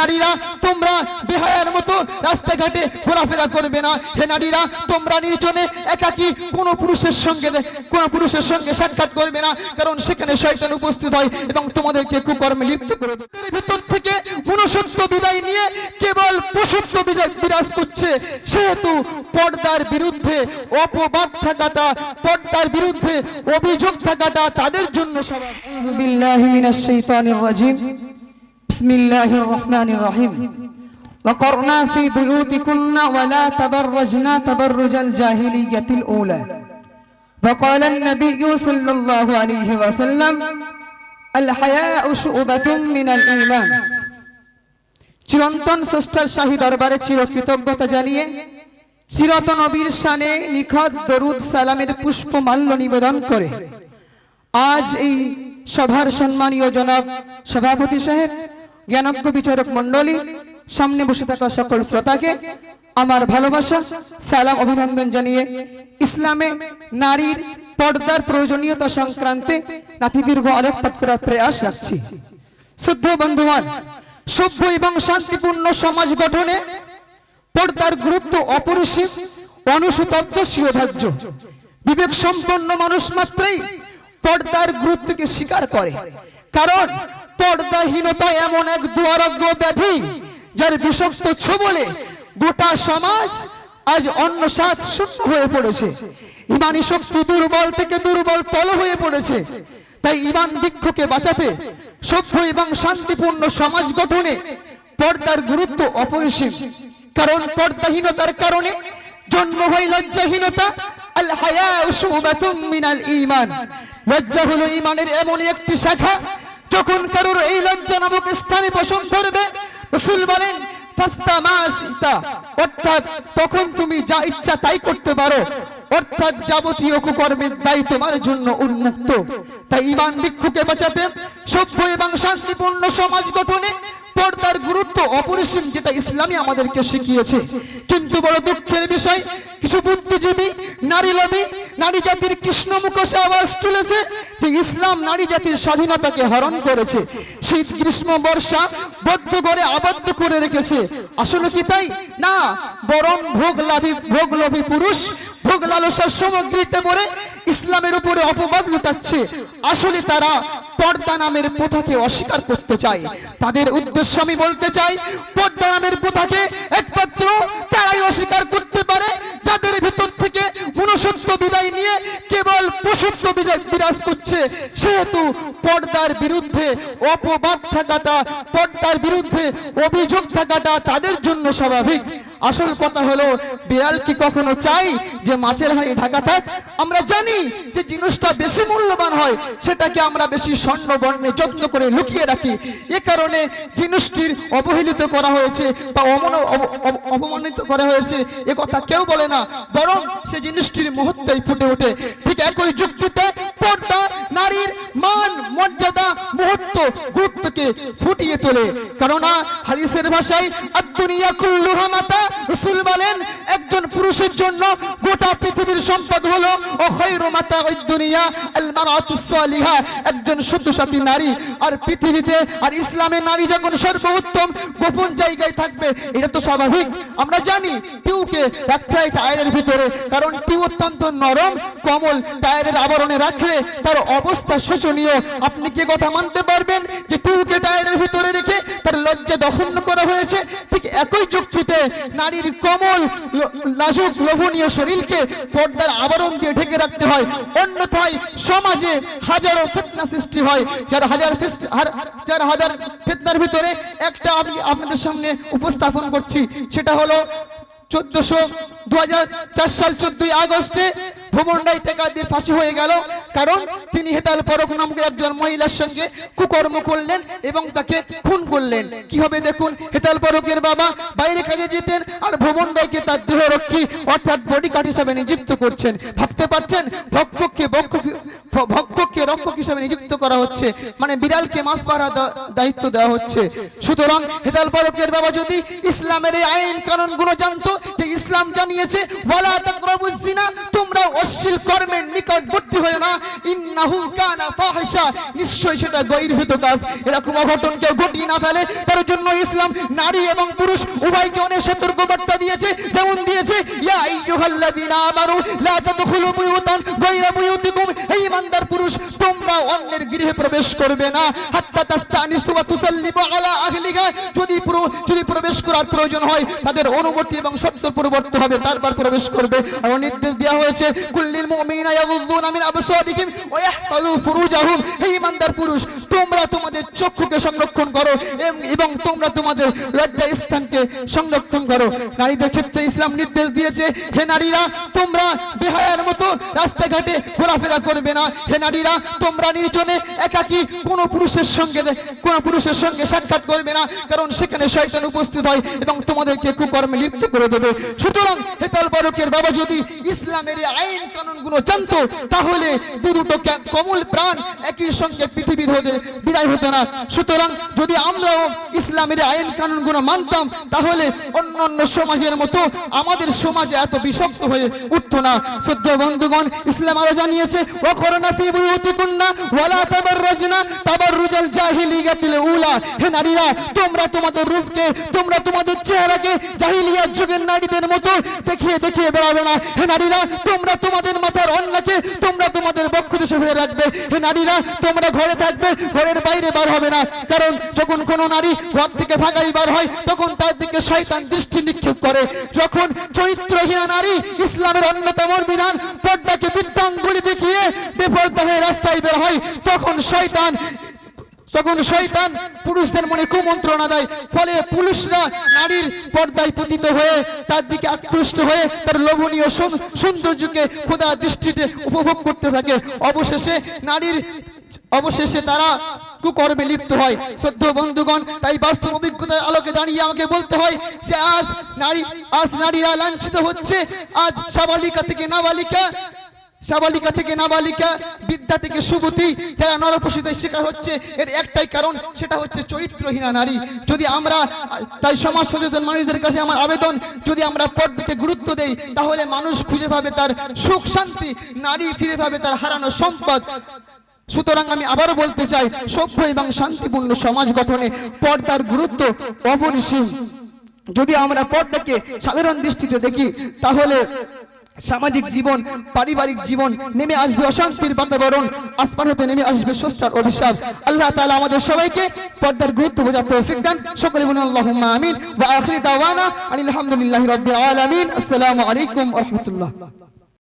নারীরা, তোমরা বেহায়ার মতো রাস্তাঘাটে ঘোরাফেরা করবে না। হে নারীরা, তোমরা নির্জনে একাকি কোন পুরুষের সঙ্গে কোন পুরুষের সঙ্গে সাক্ষাৎ করবে না, কারণ সেখানে শয়তান উপস্থিত হয় এবং তোমাদেরকে কুকর্মে লিপ্ত করে ভিতর থেকে মনুষ্যত্ব বিদায় নিয়ে কেবল পশুত্ব বিজয় বিরাজ করছে, সেহেতু পর্দার বিরুদ্ধে অপবাদ থাকাটা, পর্দার বিরুদ্ধে অভিযোগ থাকাটা তাদের জন্য সবাই বিল্লাহ মিনাশ শাইতানির রাজিম। بسم الله الرحمن الرحيم وقرنا في بيوتكن ولا تبرجن تبرج الجاهلية الأولى وقال النبي صلى الله عليه وسلم الحياء شعبة من الإيمان চিরন্তন স্রষ্টার শাহী দরবারে চির কৃতজ্ঞতা জানিয়ে চিরত নবীর শানে নিখত দরুদ সালামের পুষ্পমাল্য নিবেদন করে আজ এই সভার সম্মানীয় জনাব সভাপতি সাহেব জ্ঞানজ্ঞ বিচারক মণ্ডলী, সামনে বসে থাকা সকল শ্রোতাকে আমার ভালোবাসা, সালাম, অভিনন্দন জানিয়ে ইসলামে নারীর পর্দার প্রয়োজনীয়তা সংক্রান্তে নাতিদীর্ঘ আলোকপাত করার প্রয়াস রাখছি। শুদ্ধ বন্ধুবান সভ্য এবং শান্তিপূর্ণ সমাজ গঠনে পর্দার গুরুত্ব অপরিসীম, অনুসুতব্ধ শিরোধার্য। বিবেক সম্পন্ন মানুষ মাত্রই পর্দার গুরুত্বকে স্বীকার করে। কারণ পর্দাহীনতা এমন এক দুয়ারজ্ঞ ব্যাধি যার বিষাক্ত ছোবলে গোটা সমাজ আজ অন্য সাত শূন্য হয়ে পড়েছে। ইমানি শক্তি দুর্বল থেকে দুর্বল তল হয়ে পড়েছে। তাই ইমান বৃক্ষকে বাঁচাতে সভ্য এবং শান্তিপূর্ণ সমাজ গঠনে পর্দার গুরুত্ব অপরিসীম। কারণ পর্দাহীনতার কারণে জন্ম হয় লজ্জাহীনতা। আল হায়া মিনাল ঈমান লজ্জা হলো ইমানের এমন একটি শাখা যখন কারোর এই লজ্জা নামক স্থানে বসন ধরবে রসুল বলেন অর্থাৎ তখন তুমি যা ইচ্ছা তাই করতে পারো। অর্থাৎ যাবতীয় কুকর্মের দায় তোমার জন্য উন্মুক্ত। তাই ইমান ভিক্ষুকে বাঁচাতে সভ্য এবং শান্তিপূর্ণ সমাজ গঠনে পর্দার গুরুত্ব অপরিসীম যেটা ইসলামী আমাদেরকে শিখিয়েছে। কিন্তু বড় দুঃখের বিষয়, কিছু বুদ্ধিজীবী, নারী লবি নারী জাতির কৃষ্ণ মুখোশে আওয়াজ তুলেছে যে ইসলাম নারী জাতির স্বাধীনতাকে হরণ করেছে। শীত, গ্রীষ্ম, বর্ষা বদ্ধ করে আবদ্ধ করে রেখেছে। আসলে কি তাই? না, বরং ভোগ লাভী, ভোগ লোভী পুরুষ ভোগ লালসার সামগ্রীতে পড়ে ইসলামের উপরে অপবাদ লুটাচ্ছে। আসলে তারা পর্দা নামের প্রথাকে অস্বীকার করতে চায় তাদের উদ্দেশ্য আমি বলতে চাই, পর্দা নামের প্রথাকে একমাত্র তারাই অস্বীকার করতে পারে, যাদের ভিতর থেকে মনুষ্যত্ব বিদায় নিয়ে কেবল পশুত্ব বিরাজ করছে। সেহেতু পর্দার বিরুদ্ধে অপবাদ থাকাটা, পর্দার বিরুদ্ধে অভিযোগ থাকাটা তাদের জন্য স্বাভাবিক। আসল কথা হলো, বিড়াল কি কখনো চাই যে মাছের হাড়ি ঢাকা থাক? আমরা জানি যে জিনিসটা বেশি মূল্যবান হয়, সেটাকে আমরা বেশি স্বর্ণ বর্ণে যত্ন করে লুকিয়ে রাখি। এ কারণে জিনিসটির অবহেলিত করা হয়েছে বা অমন অপমানিত করা হয়েছে, এ কথা কেউ বলে না। বরং সে জিনিসটির মুহূর্তেই ফুটে ওঠে। ঠিক একই যুক্তিতে পর্দা, নারীর মান, মর্যাদা, মুহূর্ত, গুরুত্বকে ফুটিয়ে তোলে। কেননা হাদিসের ভাষায় আদুনিয়া কুল্লুহা মাতা রাসূল বলেন, একজন পুরুষের জন্য গোটা পৃথিবীর সম্পদ হলো, ও খৈরু মাতা দুনিয়া আল মারাতু সালিহা। একজন শুদ্ধ সাথী নারী, আর পৃথিবীতে আর ইসলামে নারী যখন সর্বোত্তম গোপন জায়গায় থাকবে, এটা তো স্বাভাবিক। আমরা জানি টিউকে রাখতে হয় টায়ারের ভিতরে, কারণ টিউ অত্যন্ত নরম, কমল টায়ারের আবরণে রাখলে তার অবস্থা শোচনীয়। আপনি কি কথা মানতে পারবেন যে টিউকে টায়ারের ভিতরে রেখে তার লজ্জা দখল করা হয়েছে? ঠিক একই যুক্তিতে নারীর কমল লাজুক, লোভনীয় শরীরকে পর্দার আবরণ দিয়ে ঢেকে রাখতে হয়। অন্যথায় সমাজে হাজারো ফেতনা সৃষ্টি হয়। যার হাজার যার হাজার ফেতনার ভিতরে একটা আমি আপনাদের সামনে উপস্থাপন করছি। সেটা হলো চোদ্দশো দু চার সাল চোদ্দই আগস্টে ভুবন রায় টাকা দিয়ে ফাঁসি হয়ে গেল। কারণ তিনি হেতাল পরক নামক একজন মহিলার সঙ্গে কুকর্ম করলেন এবং তাকে খুন করলেন। কি হবে দেখুন, হেতাল পরকের বাবা বাইরে কাজে যেতেন আর ভুবন রায়কে তার দেহরক্ষী অর্থাৎ বডি গার্ড হিসাবে নিযুক্ত করছেন। ভাবতে পারছেন? ভক্ষককে ভক্ষককে রক্ষক হিসাবে নিযুক্ত করা হচ্ছে। মানে বিড়ালকে মাছ পাড়া দায়িত্ব দেওয়া হচ্ছে। সুতরাং হেতাল পরকের বাবা যদি ইসলামের এই আইন কানুনগুলো জানতো, যে ইসলাম জানিয়েছে, ওয়ালা তাকরাবুজ জিনা, তোমরা অশ্লীল কর্মের নিকটবর্তী হয় না, ইন্নাহু কানা ফাহিশা। নিশ্চয়ই সেটা বহির্ভূত কাজ। এরকম অঘটন কেউ ঘটিয়ে না ফেলে। তার জন্য ইসলাম নারী এবং পুরুষ উভয়কে অনেক সতর্ক বার্তা দিয়েছে, যেমন দিয়েছে, ইয়া আইয়ুহাল্লাযীনা আমানু, লা তাদখুলু বুয়ুতান গায়রা বুয়ুতিকুম। হে ঈমানদার পুরুষ, তোমরা অন্যের গৃহে প্রবেশ করবে না। হাত্তা তাস্তানিসু ওয়া তুসাল্লিমু আলা আহলিহা। যদি যদি প্রবেশ করার প্রয়োজন হয়, তাদের অনুমতি এবং শর্ত পরিবর্তন হবে তারপর প্রবেশ করবে। আর নির্দেশ দেওয়া হয়েছে, কুল্লিল মুমিনা ইয়াগুদ্দুনা মিন আবসারিহিম ওয়া ইয়াহফাযু ফুরুজাহুম। হে ঈমানদার পুরুষ, তোমরা তোমাদের চক্ষুকে সংরক্ষণ করো এবং তোমরা তোমাদের লজ্জা স্থানকে সংরক্ষণ করো। নারীদের ক্ষেত্রে ইসলাম নির্দেশ দিয়েছে, হে নারীরা, তোমরা বেহায়ার মতো রাস্তাঘাটে ঘোরাফেরা করবে না। হে নারীরা, তোমরা নির্জনে একাকী কোনো পুরুষের সঙ্গে, কোনো পুরুষের সঙ্গে সাক্ষাৎ করবে না, কারণ সেখানে শয়তান উপস্থিত হয় এবং তোমাদেরকে কুকর্মে লিপ্ত করে দেবে। সুতরাং হেতাল বাবা, যদি ইসলামের আইন তাহলে দু দুটো কমল প্রাণ একই সঙ্গে হতে বিদায় হতো না। সুতরাং যদি আমরাও ইসলামের আইন মানতাম, তাহলে অন্য অন্য সমাজের মতো আমাদের সমাজে এত বিষাক্ত হয়ে উঠতো না। সত্য বন্ধুগণ, ইসলাম আরও জানিয়েছে ও করোনা ফি ওয়ালা উলা। হে নারীরা, তোমরা তোমাদের রূপকে, তোমরা তোমাদের চেহারাকে জাহিলিয়াত যুগের নারীদের মতো দেখিয়ে দেখিয়ে বেড়াবে না। হে নারীরা, তোমরা তোমাদের মাথার অন্যকে তোমরা তোমাদের বক্ষ দেশে হয়ে রাখবে। হে নারীরা, তোমরা ঘরে থাকবে, ঘরের বাইরে বার হবে না। কারণ যখন কোনো নারী ঘর থেকে ফাঁকাই বার হয়, তখন তার দিকে শয়তান দৃষ্টি নিক্ষেপ করে। যখন চরিত্রহীনা নারী ইসলামের অন্যতম বিধান পর্দাকে বৃত্তাঙ্গুলি দেখিয়ে বেপর্দা হয়ে রাস্তায় বের হয়, তখন শয়তান যখন শয়তান পুরুষদের মনে কুমন্ত্রণা দেয়, ফলে পুরুষরা নারীর পর্দায় পতিত হয়ে তার দিকে আকৃষ্ট হয়ে তার লোভনীয় সৌন্দর্যকে খোদা দৃষ্টিতে উপভোগ করতে থাকে। অবশেষে নারীর অবশেষে তারা কুকর্মে লিপ্ত হয়। সদ্য বন্ধুগণ, তাই বাস্তব অভিজ্ঞতার আলোকে দাঁড়িয়ে আমাকে বলতে হয় যে আজ নারী আজ নারীরা লাঞ্ছিত হচ্ছে, আজ সাবালিকা থেকে নাবালিকা সাবালিকা থেকে নাবালিকা, বিদ্যা থেকে সুবতী, যারা নরপশিতের শিকার হচ্ছে, এর একটাই কারণ সেটা হচ্ছে চরিত্রহীনা নারী। যদি আমরা, তাই সমাজ সচেতন মানুষদের কাছে আমার আবেদন, যদি আমরা পর্দাকে গুরুত্ব দেই, তাহলে মানুষ খুঁজে পাবে তার সুখ শান্তি, নারী ফিরে পাবে তার হারানো সম্পদ। সুতরাং আমি আবারও বলতে চাই, সভ্য এবং শান্তিপূর্ণ সমাজ গঠনে পর্দার গুরুত্ব অপরিসীম। যদি আমরা পর্দাকে সাধারণ দৃষ্টিতে দেখি, তাহলে সামাজিক জীবন, পারিবারিক জীবন, নেমে আসবে অশান্তির বাতাবরণ আসমান হতে নেমে আসবে সুস্থার অভিশাপ। আল্লাহ তাআলা আমাদের সবাইকে পর্দার গুরুত্ব বোঝার তৌফিক দান। সকলে বলুন, আল্লাহুম্মা আমিন। ওয়া আখিরি দাওয়ানা আলহামদুলিল্লাহ হামদুলিল্লাহি রাব্বিল আলামিন। আসসালামু আলাইকুম রাহমাতুল্লাহ।